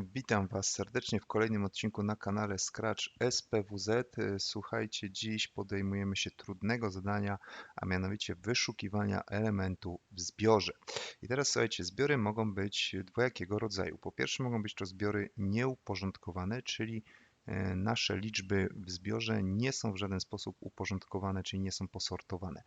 Witam Was serdecznie w kolejnym odcinku na kanale Scratch SPWZ. Słuchajcie, dziś podejmujemy się trudnego zadania, a mianowicie wyszukiwania elementu w zbiorze. I teraz słuchajcie, zbiory mogą być dwojakiego rodzaju. Po pierwsze mogą być to zbiory nieuporządkowane, czyli e, nasze liczby w zbiorze nie są w żaden sposób uporządkowane, czyli nie są posortowane.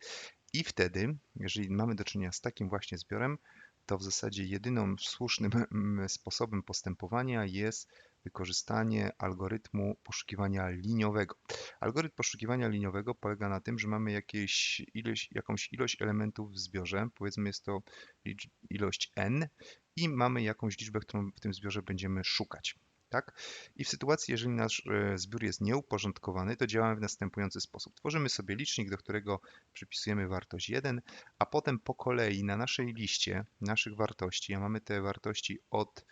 I wtedy, jeżeli mamy do czynienia z takim właśnie zbiorem, to w zasadzie jedyną słusznym mm, sposobem postępowania jest wykorzystanie algorytmu poszukiwania liniowego. Algorytm poszukiwania liniowego polega na tym, że mamy jakieś ilość, jakąś ilość elementów w zbiorze, powiedzmy jest to ilość n i mamy jakąś liczbę, którą w tym zbiorze będziemy szukać tak? I w sytuacji, jeżeli nasz e, zbiór jest nieuporządkowany, to działamy w następujący sposób. Tworzymy sobie licznik, do którego przypisujemy wartość 1, a potem po kolei na naszej liście naszych wartości, a mamy te wartości od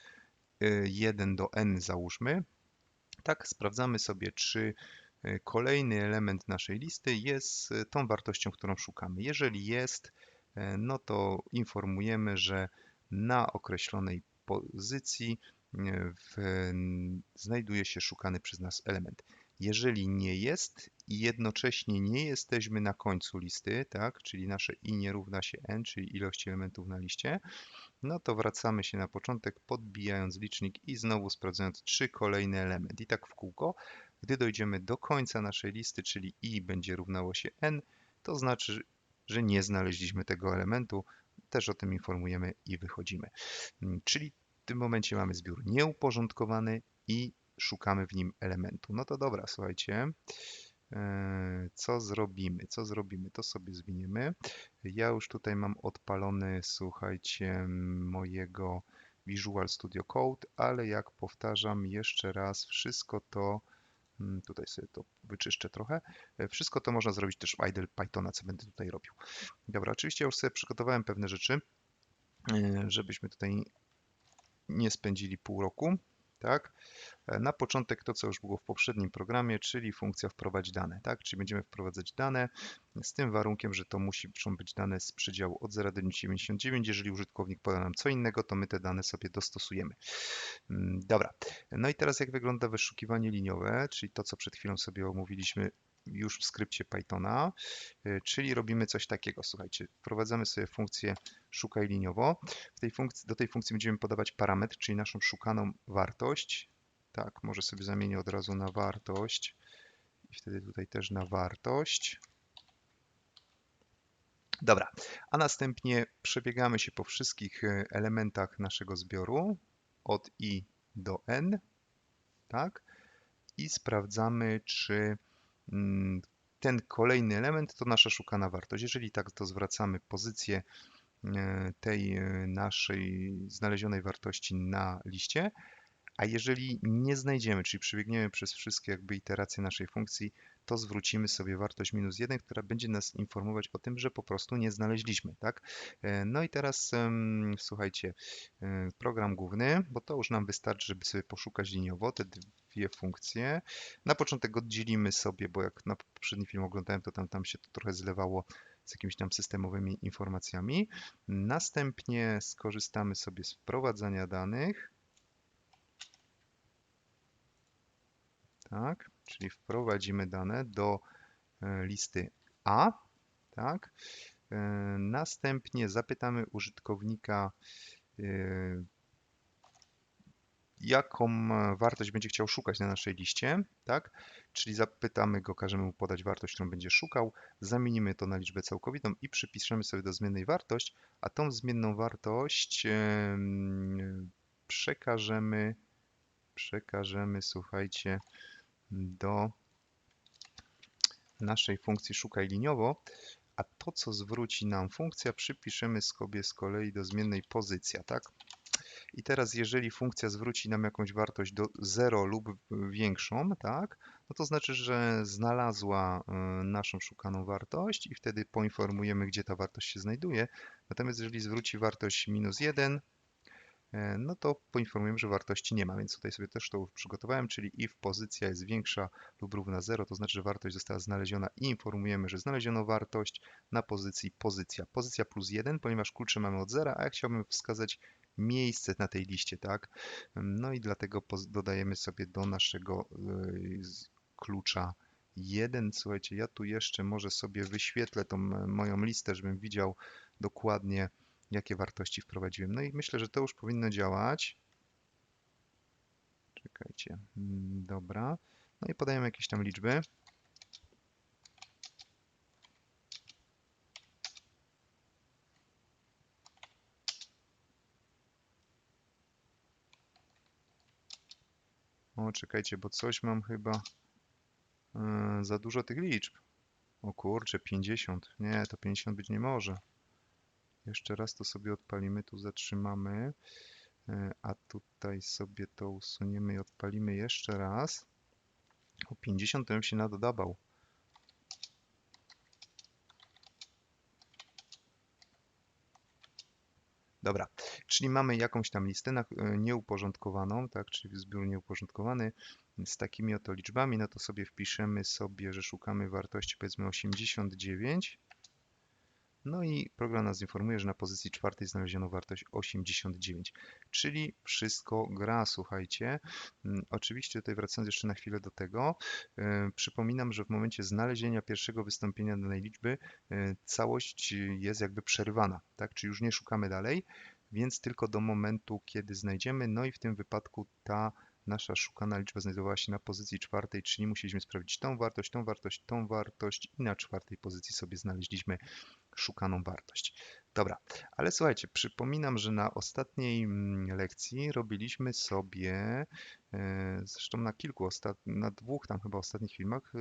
1 e, do n załóżmy, tak, sprawdzamy sobie, czy e, kolejny element naszej listy jest tą wartością, którą szukamy. Jeżeli jest, no to informujemy, że na określonej pozycji w, znajduje się szukany przez nas element. Jeżeli nie jest i jednocześnie nie jesteśmy na końcu listy, tak, czyli nasze i nie równa się n, czyli ilości elementów na liście, no to wracamy się na początek, podbijając licznik i znowu sprawdzając, czy kolejny element. I tak w kółko. Gdy dojdziemy do końca naszej listy, czyli i będzie równało się n, to znaczy, że nie znaleźliśmy tego elementu. Też o tym informujemy i wychodzimy. Czyli w tym momencie mamy zbiór nieuporządkowany i szukamy w nim elementu. No to dobra, słuchajcie. E, co zrobimy? Co zrobimy? To sobie zwiniemy. Ja już tutaj mam odpalony, słuchajcie, mojego Visual Studio Code, ale jak powtarzam jeszcze raz, wszystko to mm, tutaj sobie to wyczyszczę trochę. E, wszystko to można zrobić też w idle Pythona, co będę tutaj robił. Dobra, oczywiście już sobie przygotowałem pewne rzeczy, e, żebyśmy tutaj nie spędzili pół roku. Tak? E, na początek to, co już było w poprzednim programie, czyli funkcja wprowadź dane. Tak? Czyli będziemy wprowadzać dane z tym warunkiem, że to muszą być dane z przedziału od 0 do 99. Jeżeli użytkownik poda nam co innego, to my te dane sobie dostosujemy. Mm, dobra. No i teraz jak wygląda wyszukiwanie liniowe, czyli to, co przed chwilą sobie omówiliśmy już w skrypcie Pythona, y, czyli robimy coś takiego. Słuchajcie, wprowadzamy sobie funkcję szukaj liniowo. Tej funkcji, do tej funkcji będziemy podawać parametr, czyli naszą szukaną wartość. Tak, może sobie zamienię od razu na wartość i wtedy tutaj też na wartość. Dobra, a następnie przebiegamy się po wszystkich y, elementach naszego zbioru od i do n, tak? I sprawdzamy, czy ten kolejny element to nasza szukana wartość. Jeżeli tak, to zwracamy pozycję e, tej e, naszej znalezionej wartości na liście, a jeżeli nie znajdziemy, czyli przebiegniemy przez wszystkie jakby iteracje naszej funkcji, to zwrócimy sobie wartość minus 1, która będzie nas informować o tym, że po prostu nie znaleźliśmy, tak? E, no i teraz słuchajcie, program główny, bo to już nam wystarczy, żeby sobie poszukać liniowo te dwie funkcje. Na początek oddzielimy sobie, bo jak na poprzedni film oglądałem, to tam, tam się to trochę zlewało z jakimiś tam systemowymi informacjami. Następnie skorzystamy sobie z wprowadzania danych. Tak, czyli wprowadzimy dane do e, listy A. Tak. E, następnie zapytamy użytkownika, e, jaką wartość będzie chciał szukać na naszej liście, tak? Czyli zapytamy go, każemy mu podać wartość, którą będzie szukał, zamienimy to na liczbę całkowitą i przypiszemy sobie do zmiennej wartość, a tą zmienną wartość przekażemy, przekażemy, słuchajcie, do naszej funkcji szukaj liniowo, a to, co zwróci nam funkcja, przypiszemy sobie z kolei do zmiennej pozycja, tak? I teraz jeżeli funkcja zwróci nam jakąś wartość do 0 lub większą, tak, no to znaczy, że znalazła y, naszą szukaną wartość i wtedy poinformujemy, gdzie ta wartość się znajduje. Natomiast jeżeli zwróci wartość minus 1, e, no to poinformujemy, że wartości nie ma, więc tutaj sobie też to przygotowałem, czyli if pozycja jest większa lub równa 0, to znaczy, że wartość została znaleziona i informujemy, że znaleziono wartość na pozycji pozycja. Pozycja plus 1, ponieważ klucze mamy od 0, a ja chciałbym wskazać miejsce na tej liście, tak? No i dlatego dodajemy sobie do naszego y, klucza 1. Słuchajcie, ja tu jeszcze może sobie wyświetlę tą e, moją listę, żebym widział dokładnie, jakie wartości wprowadziłem. No i myślę, że to już powinno działać. Czekajcie. Mm, Dobra. No i podajemy jakieś tam liczby. O, czekajcie, bo coś mam chyba e, za dużo tych liczb. O kurczę, 50. Nie, to 50 być nie może. Jeszcze raz to sobie odpalimy, tu zatrzymamy, e, a tutaj sobie to usuniemy i odpalimy jeszcze raz. O 50 to się nadodabał. Dobra, czyli mamy jakąś tam listę e, nieuporządkowaną, tak, czyli zbiór nieuporządkowany z takimi oto liczbami, no to sobie wpiszemy sobie, że szukamy wartości powiedzmy 89. No i program nas informuje, że na pozycji czwartej znaleziono wartość 89, czyli wszystko gra, słuchajcie. Mm, Oczywiście tutaj wracając jeszcze na chwilę do tego, e, przypominam, że w momencie znalezienia pierwszego wystąpienia danej liczby e, całość jest jakby przerywana, tak? Czyli już nie szukamy dalej, więc tylko do momentu, kiedy znajdziemy, no i w tym wypadku ta nasza szukana liczba znajdowała się na pozycji czwartej, czyli musieliśmy sprawdzić tą wartość, tą wartość, tą wartość i na czwartej pozycji sobie znaleźliśmy szukaną wartość. Dobra, ale słuchajcie, przypominam, że na ostatniej mm, lekcji robiliśmy sobie, e, zresztą na kilku, na dwóch tam chyba ostatnich filmach, e,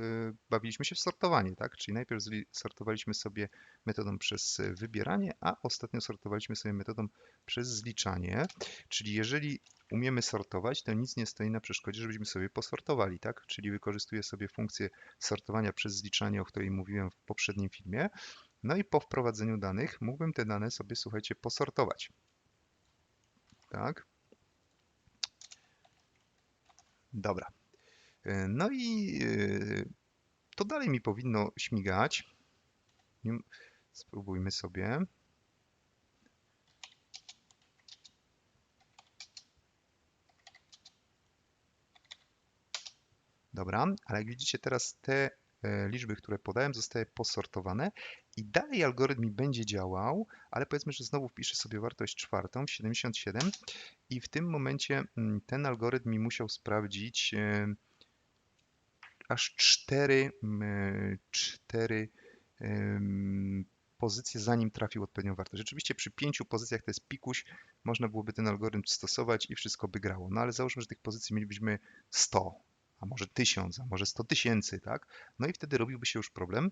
bawiliśmy się w sortowanie, tak? Czyli najpierw sortowaliśmy sobie metodą przez wybieranie, a ostatnio sortowaliśmy sobie metodą przez zliczanie. Czyli jeżeli umiemy sortować, to nic nie stoi na przeszkodzie, żebyśmy sobie posortowali, tak? Czyli wykorzystuję sobie funkcję sortowania przez zliczanie, o której mówiłem w poprzednim filmie. No i po wprowadzeniu danych mógłbym te dane sobie, słuchajcie, posortować. Tak? Dobra. E, No i e, to dalej mi powinno śmigać. Spróbujmy sobie. Dobra, ale jak widzicie teraz te liczby, które podałem, zostały posortowane i dalej algorytm mi będzie działał, ale powiedzmy, że znowu wpiszę sobie wartość czwartą, 77 i w tym momencie mm, ten algorytm mi musiał sprawdzić e, aż cztery, mm, cztery em, pozycje, zanim trafił odpowiednią wartość. Rzeczywiście przy pięciu pozycjach to jest pikuś, można byłoby ten algorytm stosować i wszystko by grało. No ale załóżmy, że tych pozycji mielibyśmy 100, a może 1000, a może 100 tysięcy, tak? No i wtedy robiłby się już problem.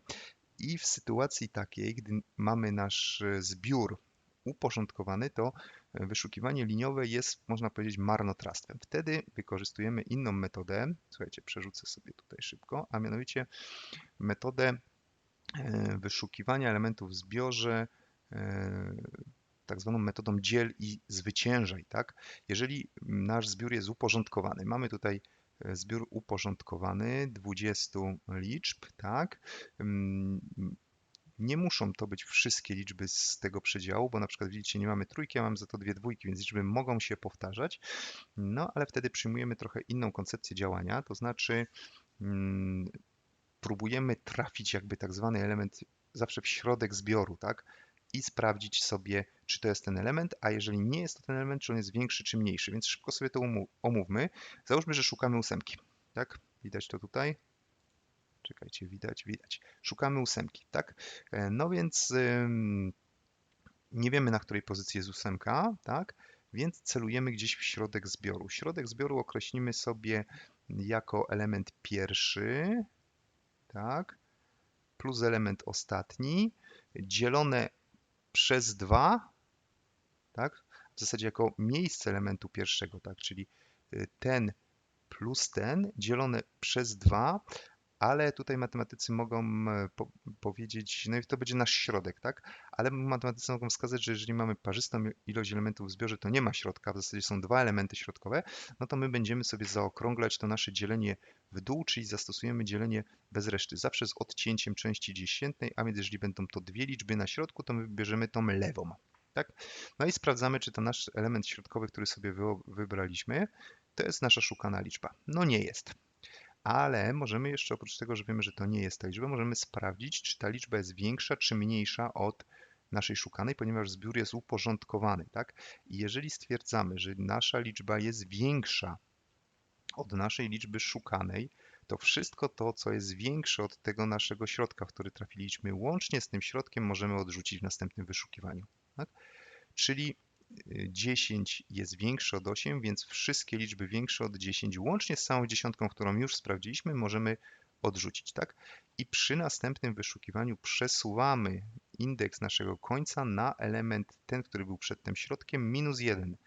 I w sytuacji takiej, gdy mamy nasz e, zbiór uporządkowany, to e, wyszukiwanie liniowe jest, można powiedzieć, marnotrawstwem. Wtedy wykorzystujemy inną metodę. Słuchajcie, przerzucę sobie tutaj szybko, a mianowicie metodę e, wyszukiwania elementów w zbiorze tak zwaną metodą dziel i zwyciężaj, tak? Jeżeli nasz zbiór jest uporządkowany, mamy tutaj zbiór uporządkowany 20 liczb, tak? Nie muszą to być wszystkie liczby z tego przedziału, bo na przykład widzicie, nie mamy trójki, a mam za to dwie dwójki, więc liczby mogą się powtarzać. No, ale wtedy przyjmujemy trochę inną koncepcję działania, to znaczy mm, próbujemy trafić jakby tak zwany element zawsze w środek zbioru, tak? I sprawdzić sobie, czy to jest ten element, a jeżeli nie jest to ten element, czy on jest większy, czy mniejszy. Więc szybko sobie to omówmy. Załóżmy, że szukamy ósemki, tak? Widać to tutaj? Czekajcie, widać, widać. Szukamy ósemki, tak? E, No więc ym, nie wiemy, na której pozycji jest ósemka, tak? Więc celujemy gdzieś w środek zbioru. Środek zbioru określimy sobie jako element pierwszy, tak? Plus element ostatni, dzielone przez 2, tak? W zasadzie jako miejsce elementu pierwszego, tak? Czyli y, ten plus ten dzielone przez 2, ale tutaj matematycy mogą e, po, powiedzieć, no i to będzie nasz środek, tak? Ale matematycy mogą wskazać, że jeżeli mamy parzystą ilość elementów w zbiorze, to nie ma środka, w zasadzie są dwa elementy środkowe, no to my będziemy sobie zaokrąglać to nasze dzielenie w dół, czyli zastosujemy dzielenie bez reszty, zawsze z odcięciem części dziesiętnej, a więc jeżeli będą to dwie liczby na środku, to my wybierzemy tą lewą. Tak? No i sprawdzamy, czy to nasz element środkowy, który sobie wybraliśmy, to jest nasza szukana liczba. No nie jest. Ale możemy jeszcze, oprócz tego, że wiemy, że to nie jest ta liczba, możemy sprawdzić, czy ta liczba jest większa, czy mniejsza od naszej szukanej, ponieważ zbiór jest uporządkowany. Tak? I jeżeli stwierdzamy, że nasza liczba jest większa od naszej liczby szukanej, to wszystko to, co jest większe od tego naszego środka, w który trafiliśmy, łącznie z tym środkiem możemy odrzucić w następnym wyszukiwaniu. Tak? Czyli 10 y, jest większe od 8, więc wszystkie liczby większe od 10, łącznie z całą dziesiątką, którą już sprawdziliśmy, możemy odrzucić. Tak? I przy następnym wyszukiwaniu przesuwamy indeks naszego końca na element ten, który był przed tym środkiem, minus 1.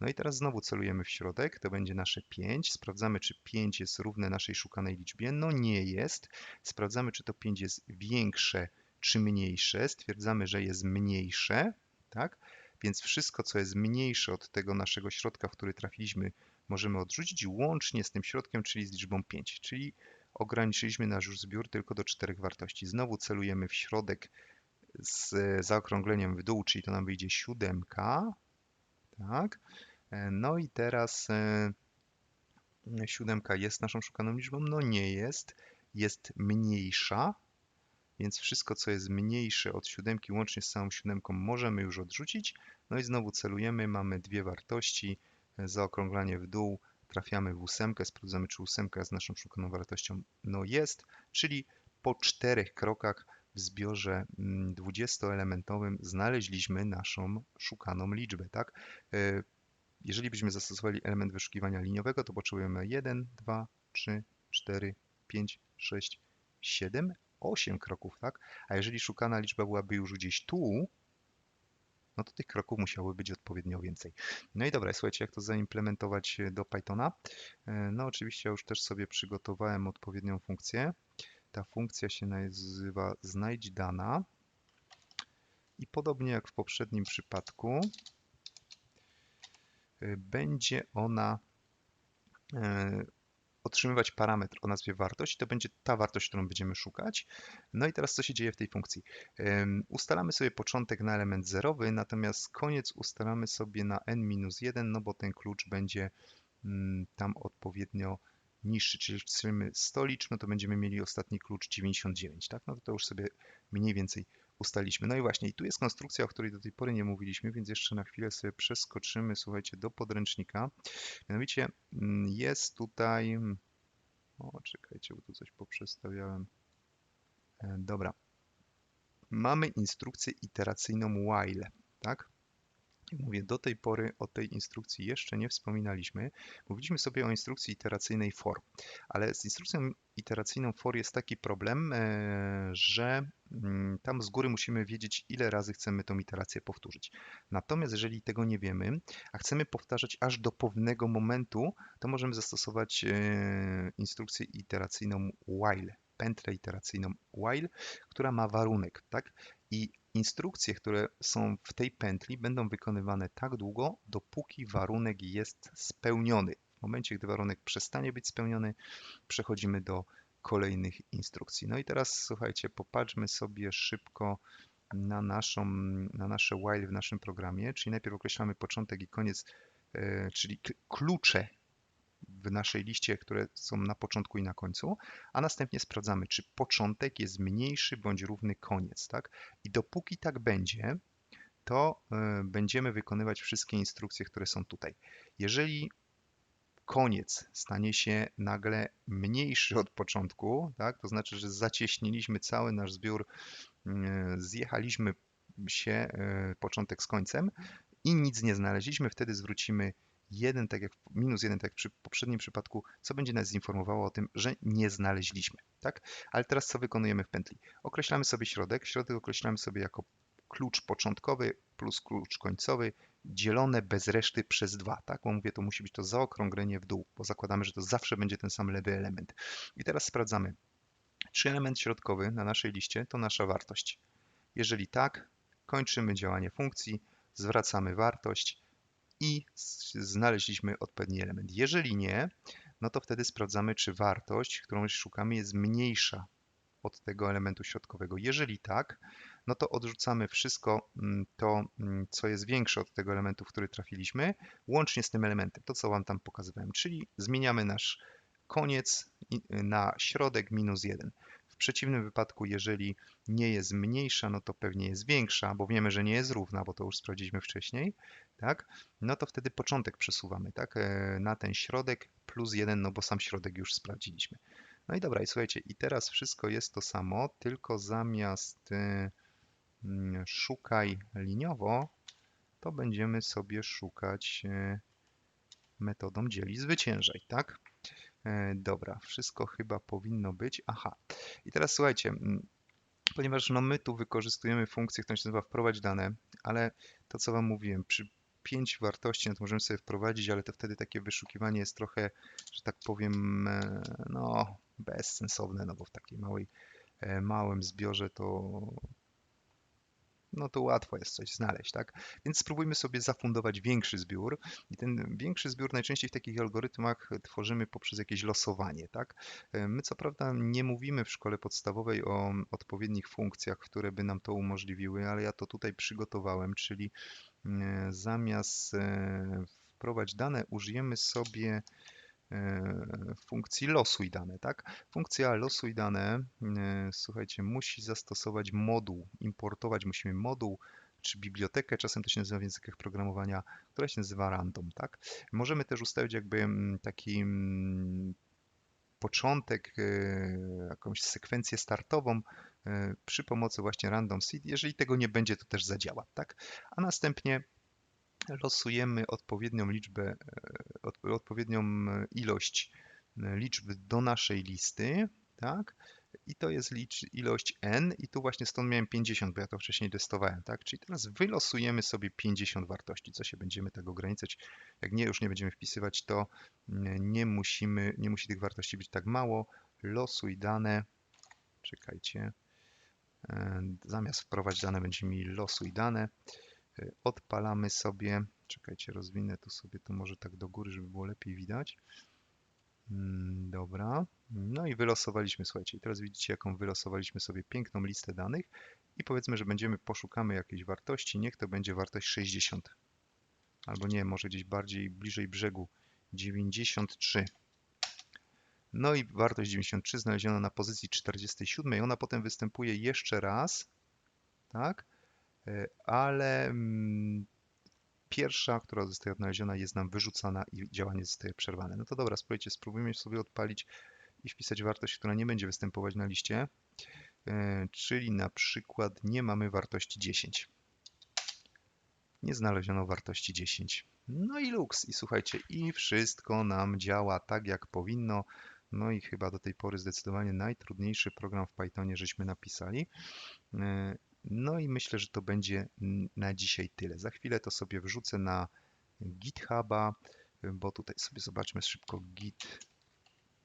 No i teraz znowu celujemy w środek, to będzie nasze 5. Sprawdzamy, czy 5 jest równe naszej szukanej liczbie. No nie jest. Sprawdzamy, czy to 5 jest większe czy mniejsze. Stwierdzamy, że jest mniejsze, tak? Więc wszystko, co jest mniejsze od tego naszego środka, w który trafiliśmy, możemy odrzucić łącznie z tym środkiem, czyli z liczbą 5. Czyli ograniczyliśmy nasz zbiór tylko do czterech wartości. Znowu celujemy w środek z zaokrągleniem w dół, czyli to nam wyjdzie siódemka, tak? E, no i teraz e, siódemka jest naszą szukaną liczbą? No nie jest. Jest mniejsza, więc wszystko, co jest mniejsze od siódemki, łącznie z całą siódemką, możemy już odrzucić. No i znowu celujemy, mamy dwie wartości, e, zaokrąglanie w dół, trafiamy w ósemkę, sprawdzamy, czy ósemka jest naszą szukaną wartością. No jest, czyli po czterech krokach w zbiorze 20-elementowym mm, znaleźliśmy naszą szukaną liczbę. Tak? Jeżeli byśmy zastosowali element wyszukiwania liniowego, to potrzebujemy 1, 2, 3, 4, 5, 6, 7, 8 kroków, tak? A jeżeli szukana liczba byłaby już gdzieś tu, no to tych kroków musiałoby być odpowiednio więcej. No i dobra, słuchajcie, jak to zaimplementować do Pythona? E, no oczywiście ja już też sobie przygotowałem odpowiednią funkcję. Ta funkcja się nazywa znajdź dana i podobnie jak w poprzednim przypadku Y, będzie ona e, otrzymywać parametr o nazwie wartość. To będzie ta wartość, którą będziemy szukać. No i teraz co się dzieje w tej funkcji? Ustalamy sobie początek na element zerowy, natomiast koniec ustalamy sobie na n-1, no bo ten klucz będzie mm, tam odpowiednio niższy, czyli chcemy 100 liczb, no to będziemy mieli ostatni klucz 99, tak? No to, to już sobie mniej więcej ustaliśmy. No i właśnie, i tu jest konstrukcja, o której do tej pory nie mówiliśmy, więc jeszcze na chwilę sobie przeskoczymy, słuchajcie, do podręcznika. Mianowicie mm, jest tutaj... O, czekajcie, bo tu coś poprzestawiałem. E, dobra. Mamy instrukcję iteracyjną while, tak? Mówię, do tej pory o tej instrukcji jeszcze nie wspominaliśmy. Mówiliśmy sobie o instrukcji iteracyjnej for, ale z instrukcją iteracyjną for jest taki problem, e, że mm, tam z góry musimy wiedzieć, ile razy chcemy tą iterację powtórzyć. Natomiast jeżeli tego nie wiemy, a chcemy powtarzać aż do pewnego momentu, to możemy zastosować e, instrukcję iteracyjną while, pętlę iteracyjną while, która ma warunek, tak? I Instrukcje, które są w tej pętli będą wykonywane tak długo, dopóki warunek jest spełniony. W momencie, gdy warunek przestanie być spełniony, przechodzimy do kolejnych instrukcji. No i teraz słuchajcie, popatrzmy sobie szybko na, naszą, na nasze while w naszym programie, czyli najpierw określamy początek i koniec, e, czyli klucze w naszej liście, które są na początku i na końcu, a następnie sprawdzamy, czy początek jest mniejszy bądź równy koniec. Tak? I dopóki tak będzie, to e, będziemy wykonywać wszystkie instrukcje, które są tutaj. Jeżeli koniec stanie się nagle mniejszy od początku, tak? to znaczy, że zacieśniliśmy cały nasz zbiór, mm, zjechaliśmy się e, początek z końcem i nic nie znaleźliśmy, wtedy zwrócimy 1, tak jak minus 1, tak jak przy poprzednim przypadku, co będzie nas zinformowało o tym, że nie znaleźliśmy. Tak? Ale teraz co wykonujemy w pętli? Określamy sobie środek. Środek określamy sobie jako klucz początkowy plus klucz końcowy dzielone bez reszty przez 2. Tak? Bo mówię, to musi być to zaokrąglenie w dół, bo zakładamy, że to zawsze będzie ten sam lewy element. I teraz sprawdzamy, czy element środkowy na naszej liście to nasza wartość. Jeżeli tak, kończymy działanie funkcji, zwracamy wartość i znaleźliśmy odpowiedni element. Jeżeli nie, no to wtedy sprawdzamy, czy wartość, którą szukamy, jest mniejsza od tego elementu środkowego. Jeżeli tak, no to odrzucamy wszystko mm, to, mm, co jest większe od tego elementu, w który trafiliśmy, łącznie z tym elementem, to co Wam tam pokazywałem, czyli zmieniamy nasz koniec na środek minus 1. Przeciwnym wypadku, jeżeli nie jest mniejsza, no to pewnie jest większa, bo wiemy, że nie jest równa, bo to już sprawdziliśmy wcześniej, tak? No to wtedy początek przesuwamy, tak? E, na ten środek plus 1, no bo sam środek już sprawdziliśmy. No i dobra, i słuchajcie, i teraz wszystko jest to samo, tylko zamiast y, mm, szukaj liniowo, to będziemy sobie szukać y, metodą dzieli zwyciężaj, tak? E, dobra, wszystko chyba powinno być. Aha, i teraz słuchajcie, ponieważ no my tu wykorzystujemy funkcję, która się nazywa wprowadź dane, ale to co Wam mówiłem, przy pięć wartości, no to możemy sobie wprowadzić, ale to wtedy takie wyszukiwanie jest trochę, że tak powiem, e, no bezsensowne, no bo w takiej małej, e, małym zbiorze to no to łatwo jest coś znaleźć, tak? Więc spróbujmy sobie zafundować większy zbiór i ten większy zbiór najczęściej w takich algorytmach tworzymy poprzez jakieś losowanie, tak? E, my co prawda nie mówimy w szkole podstawowej o odpowiednich funkcjach, które by nam to umożliwiły, ale ja to tutaj przygotowałem, czyli e, zamiast wprowadzić dane użyjemy sobie E, funkcji losuj dane, tak? Funkcja losuj dane, e, słuchajcie, musi zastosować moduł, importować musimy moduł czy bibliotekę, czasem to się nazywa w językach programowania, która się nazywa random, tak? Możemy też ustawić jakby mm, taki mm, początek, e, jakąś sekwencję startową przy pomocy właśnie random seed. Jeżeli tego nie będzie, to też zadziała, tak? A następnie losujemy odpowiednią liczbę, e, odpowiednią e, ilość e, liczb do naszej listy, tak? I to jest licz, ilość n i tu właśnie stąd miałem 50, bo ja to wcześniej testowałem, tak? Czyli teraz wylosujemy sobie 50 wartości, co się będziemy tego ograniczać. Jak nie, już nie będziemy wpisywać, to nie musimy, nie musi tych wartości być tak mało. Losuj dane, czekajcie, zamiast wprowadzić dane będziemy mieli losuj dane. Y, odpalamy sobie, czekajcie, rozwinę tu sobie to może tak do góry, żeby było lepiej widać. Mm, dobra, no i wylosowaliśmy, słuchajcie, i teraz widzicie, jaką wylosowaliśmy sobie piękną listę danych i powiedzmy, że będziemy, poszukamy jakiejś wartości, niech to będzie wartość 60, albo nie, może gdzieś bardziej bliżej brzegu, 93. No i wartość 93 znaleziono na pozycji 47, ona potem występuje jeszcze raz, tak? E, ale mm, pierwsza, która zostaje odnaleziona, jest nam wyrzucana i działanie zostaje przerwane. No to dobra, spróbujcie, spróbujmy sobie odpalić i wpisać wartość, która nie będzie występować na liście, e, czyli na przykład nie mamy wartości 10. Nie znaleziono wartości 10. No i luks. I słuchajcie, i wszystko nam działa tak, jak powinno. No i chyba do tej pory zdecydowanie najtrudniejszy program w Pythonie żeśmy napisali. No i myślę, że to będzie na dzisiaj tyle. Za chwilę to sobie wrzucę na GitHuba, bo tutaj sobie zobaczmy szybko git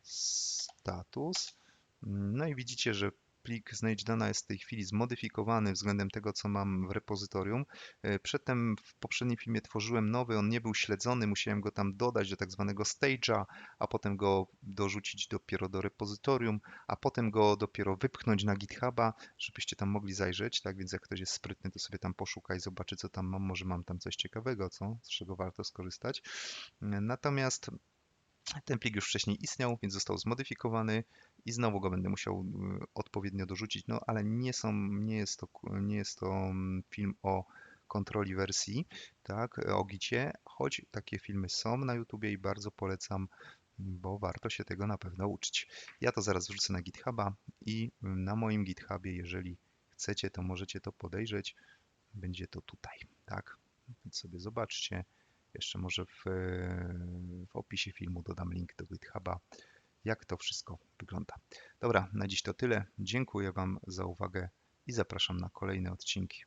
status. No i widzicie, że plik znajdź dana jest w tej chwili zmodyfikowany względem tego, co mam w repozytorium. E, przedtem w poprzednim filmie tworzyłem nowy, on nie był śledzony, musiałem go tam dodać do tak zwanego stage'a, a potem go dorzucić dopiero do repozytorium, a potem go dopiero wypchnąć na GitHuba, żebyście tam mogli zajrzeć, tak więc jak ktoś jest sprytny, to sobie tam poszuka i zobaczy, co tam mam, może mam tam coś ciekawego, co, z czego warto skorzystać. E, natomiast ten plik już wcześniej istniał, więc został zmodyfikowany i znowu go będę musiał y, odpowiednio dorzucić, no ale nie, są, nie, jest, to, nie jest to mm, film o kontroli wersji, tak, o gicie, choć takie filmy są na YouTubie i bardzo polecam, bo warto się tego na pewno uczyć. Ja to zaraz wrzucę na GitHuba i na moim GitHubie, jeżeli chcecie, to możecie to podejrzeć, będzie to tutaj, tak, więc sobie zobaczcie. Jeszcze może w, w opisie filmu dodam link do GitHuba, jak to wszystko wygląda. Dobra, na dziś to tyle. Dziękuję Wam za uwagę i zapraszam na kolejne odcinki.